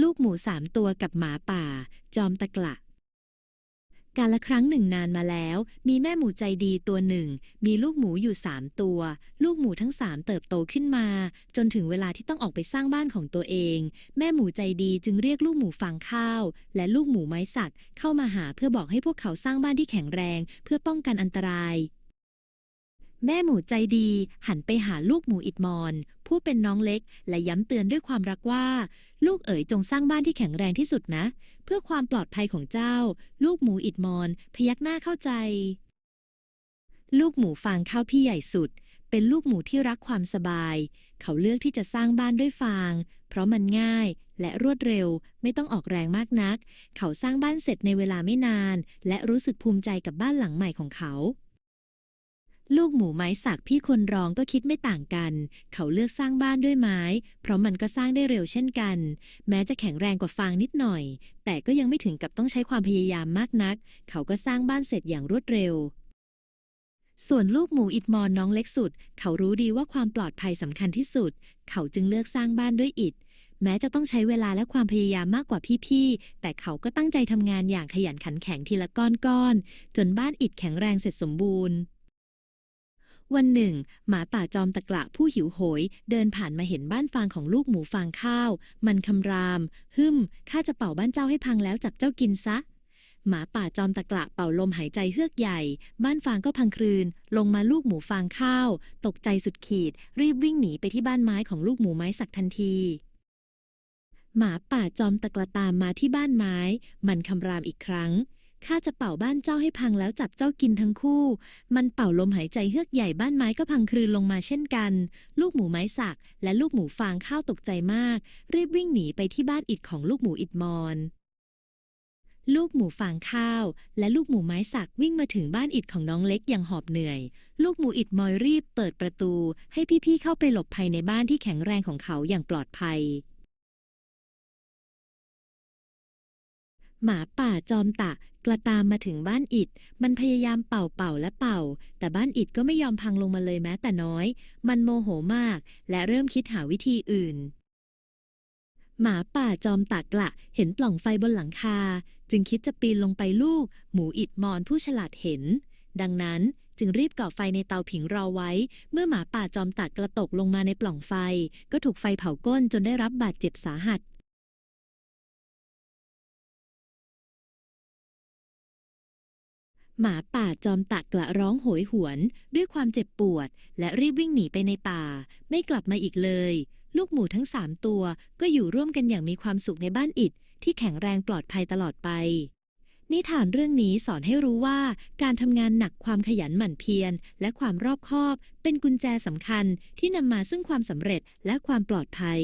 ลูกหมูสามตัวกับหมาป่า จอมตะกละ กาละครั้งหนึ่งนานมาแล้ว มีแม่หมูใจดีตัวหนึ่ง มีลูกหมูอยู่สามตัว ลูกหมูทั้งสามเติบโตขึ้นมา จนถึงเวลาที่ต้องออกไปสร้างบ้านของตัวเอง แม่หมูใจดีจึงเรียกลูกหมูฟางข้าว และลูกหมูไม้สักเข้ามาหาเพื่อบอกให้พวกเขาสร้างบ้านที่แข็งแรง เพื่อป้องกันอันตราย แม่หมูใจดี หันไปหาลูกหมูอิดมอน ผู้เป็นน้องเล็ก และย้ำเตือนด้วยความรักว่า ลูกเอ๋ยจงสร้างบ้านที่แข็งแรงที่สุดนะ เพื่อความปลอดภัยของเจ้า ลูกหมูอิดมอน พยักหน้าเข้าใจ ลูกหมูฟางข้าวพี่ใหญ่สุด เป็นลูกหมูที่รักความสบาย เขาเลือกที่จะสร้างบ้านด้วยฟาง เพราะมันง่ายและรวดเร็ว ไม่ต้องออกแรงมากนัก เขาสร้างบ้านเสร็จในเวลาไม่นาน และรู้สึกภูมิใจกับบ้านหลังใหม่ของเขา ลูกหมูไม้สักพี่คนรองก็คิดไม่ต่างกัน เขาเลือกสร้างบ้านด้วยไม้ เพราะมันก็สร้างได้เร็วเช่นกัน แม้จะแข็งแรงกว่าฟางนิดหน่อย แต่ก็ยังไม่ถึงกับต้องใช้ความพยายามมากนัก เขาก็สร้างบ้านเสร็จอย่างรวดเร็ว ส่วนลูกหมูอิดมอนน้องเล็กสุด เขารู้ดีว่าความปลอดภัยสำคัญที่สุด เขาจึงเลือกสร้างบ้านด้วยอิฐ แม้จะต้องใช้เวลาและความพยายามมากกว่าพี่ๆ แต่เขาก็ตั้งใจทำงานอย่างขยันขันแข็งทีละก้อนๆ จนบ้านอิฐแข็งแรงเสร็จสมบูรณ์ วันหนึ่ง หมาป่าจอมตะกละผู้หิวโหย เดินผ่านมาเห็นบ้านฟางของลูกหมูฟางข้าว มันคำรามฮึมข้าจะเป่าบ้านเจ้าให้พังแล้วจับเจ้ากินซะ หมาป่าจอมตะกละเป่าลมหายใจเฮือกใหญ่ บ้านฟางก็พังคลืน ลงมาลูกหมูฟางข้าว ตกใจสุดขีด รีบวิ่งหนีไปที่บ้านไม้ของลูกหมูไม้สักทันทีหมาป่าจอมตะกละตามมาที่บ้านไม้ มันคำรามอีกครั้ง ข้าจะเป่าบ้านเจ้าให้พังแล้วจับเจ้ากินทั้งคู่ มันเป่าลมหายใจเฮือกใหญ่บ้านไม้ก็พังคลืนลงมาเช่นกัน ลูกหมูไม้สัก และลูกหมูฟางข้าวตกใจมาก รีบวิ่งหนีไปที่บ้านอิฐของลูกหมูอิดมอนลูกหมูฟางข้าว และลูกหมูไม้สักวิ่งมาถึงบ้านอิฐของน้องเล็กอย่างหอบเหนื่อย ลูกหมูอิดมอยรีบเปิดประตู ให้พี่ๆเข้าไปหลบภัยในบ้านที่แข็งแรงของเขาอย่างปลอดภัย หมาป่าจอมตะกระตามมาถึงบ้านอิฐมันพยายามเป่าเป่าและเป่า แต่บ้านอิฐก็ไม่ยอมพังลงมาเลยแม้แต่น้อย มันโมโหมาก และเริ่มคิดหาวิธีอื่น หมาป่าจอมตะกละเห็นปล่องไฟบนหลังคา จึงคิดจะปีนลงไปลูก หมูอิดมอนผู้ฉลาดเห็น ดังนั้นจึงรีบก่อไฟในเตาผิงรอไว้ เมื่อหมาป่าจอมตะกระตกลงมาในปล่องไฟ ก็ถูกไฟเผาก้นจนได้รับบาดเจ็บสาหัส หมาป่าจอมตะกละร้องโหยหวน ด้วยความเจ็บปวด และรีบวิ่งหนีไปในป่า ไม่กลับมาอีกเลย ลูกหมูทั้งสามตัวก็อยู่ร่วมกันอย่างมีความสุขในบ้านอิฐที่แข็งแรงปลอดภัยตลอดไป นิทานเรื่องนี้สอนให้รู้ว่า การทำงานหนักความขยันหมั่นเพียรและความรอบคอบ เป็นกุญแจสำคัญที่นำมาซึ่งความสำเร็จและความปลอดภัย